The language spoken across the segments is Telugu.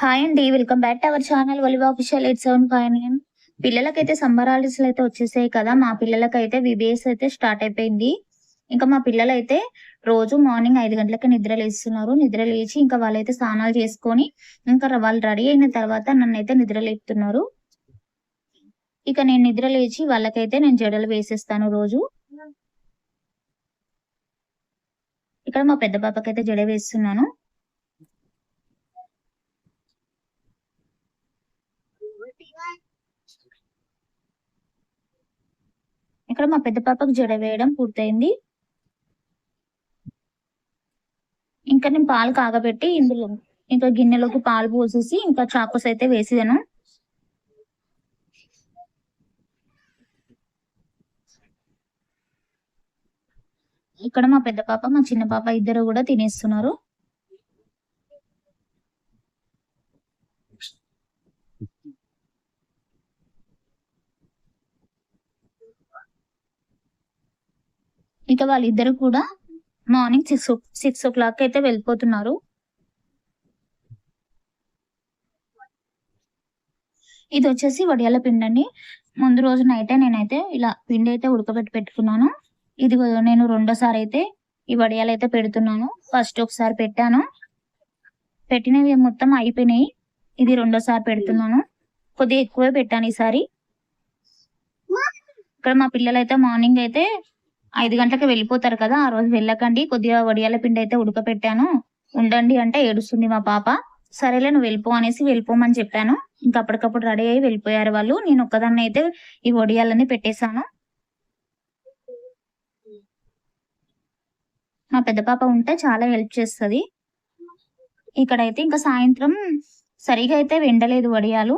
హాయ్ అండి welcome back to our channel వలివ official eight seven five nine పిల్లలకైతే సమ్మర్ హాలిడేస్ అయితే వచ్చేసాయి కదా మా పిల్లలకైతే విబిఎస్ అయితే స్టార్ట్ అయిపోయింది. ఇంకా మా పిల్లలైతే రోజు మార్నింగ్ ఐదు గంటలకి నిద్ర లేస్తున్నారు. నిద్ర లేచి ఇంకా వాళ్ళైతే స్నానాలు చేసుకొని ఇంకా వాళ్ళు రెడీ అయిన తర్వాత నన్ను అయితే నిద్ర లేపుతున్నారు. ఇక నేను నిద్ర లేచి వాళ్ళకైతే నేను జడలు వేసేస్తాను రోజు. ఇక్కడ మా పెద్ద పాపకైతే జడ వేస్తున్నాను. ఇక్కడ మా పెద్ద పాపకు జడ వేయడం పూర్తయింది. ఇంకా నేను పాలు కాగబెట్టి ఇందులో ఇంకా గిన్నెలోకి పాలు పోసేసి ఇంకా చాకోస్ అయితే వేసేదాను ఇక్కడ మా పెద్ద పాప మా చిన్న పాప ఇద్దరు కూడా తినేస్తున్నారు. ఇక వాళ్ళిద్దరు కూడా morning six six o'clock అయితే వెళ్ళిపోతున్నారు. ఇది వచ్చేసి వడియాల పిండి అండి. ముందు రోజు నైటే నేనైతే ఇలా పిండి అయితే ఉడకబెట్టి పెట్టుకున్నాను. ఇది నేను రెండోసారి అయితే ఈ వడియాలు అయితే పెడుతున్నాను. ఫస్ట్ ఒకసారి పెట్టాను. పెట్టినవి మొత్తం అయిపోయినాయి. ఇది రెండోసారి పెడుతున్నాను. కొద్దిగా ఎక్కువే పెట్టాను ఈసారి. ఇక్కడ మా పిల్లలు అయితే మార్నింగ్ అయితే ఐదు గంటలకు వెళ్ళిపోతారు కదా ఆ రోజు వెళ్ళకండి. కొద్దిగా వడియాల పిండి అయితే ఉడకపెట్టాను. ఉండండి అంటే ఏడుస్తుంది మా పాప. సరేలే నువ్వు వెళ్ళిపో అనేసి వెళ్ళిపోమని చెప్పాను. ఇంకా అప్పటికప్పుడు రెడీ అయ్యి వెళ్ళిపోయారు వాళ్ళు. నేను ఒక్కదాన్ని అయితే ఈ వడియాలని పెట్టేశాను. మా పెద్ద పాప ఉంటే చాలా హెల్ప్ చేస్తుంది. ఇక్కడైతే ఇంకా సాయంత్రం సరిగా అయితే వెండలేదు వడియాలు.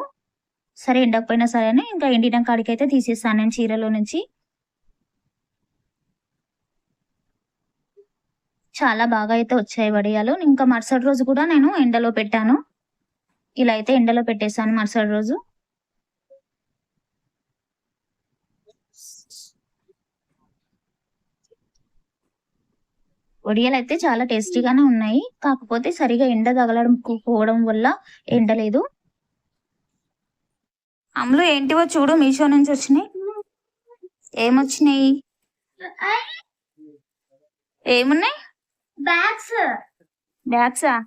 సరే ఎండకపోయినా సరే అని ఇంకా ఎండిన కాడికి అయితే తీసేస్తాను నేను చీరలో నుంచి. చాలా బాగా అయితే వచ్చాయి వడియాలు. ఇంకా మరుసటి రోజు కూడా నేను ఎండలో పెట్టాను. ఇలా అయితే ఎండలో పెట్టేశాను మరుసటి రోజు. వడియాలు అయితే చాలా టేస్టీగానే ఉన్నాయి. కాకపోతే సరిగా ఎండ తగలడం పోవడం వల్ల ఎండలేదు అమ్ములు ఏంటివో చూడు మీషో నుంచి వచ్చినాయి. ఏమొచ్చినాయి? ఏమున్నాయి? బ్యాగ్స్ బ్యాగ్సా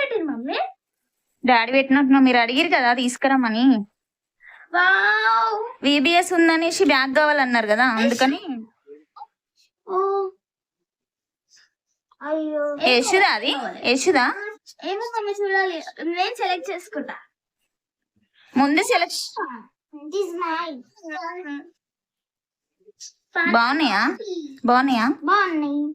పెట్టింది మమ్మీ. డాడీ పెట్టినట్టు మీరు అడిగిరు కదా తీసుకురమ్మని. వావ్. విబిఎస్ ఉందనేసి బ్యాగ్ కావాలన్నారు కదా అందుకని. ఓ. అయ్యో. యశుదా అది? యశుదా? ఏమో మమ్మీ చూడాలి. నేను సెలెక్ట్ చేసుకుంటా. ముందు సెలెక్ట్ బాగున్నాయా? బాగున్నాయా? బాగున్నాయి.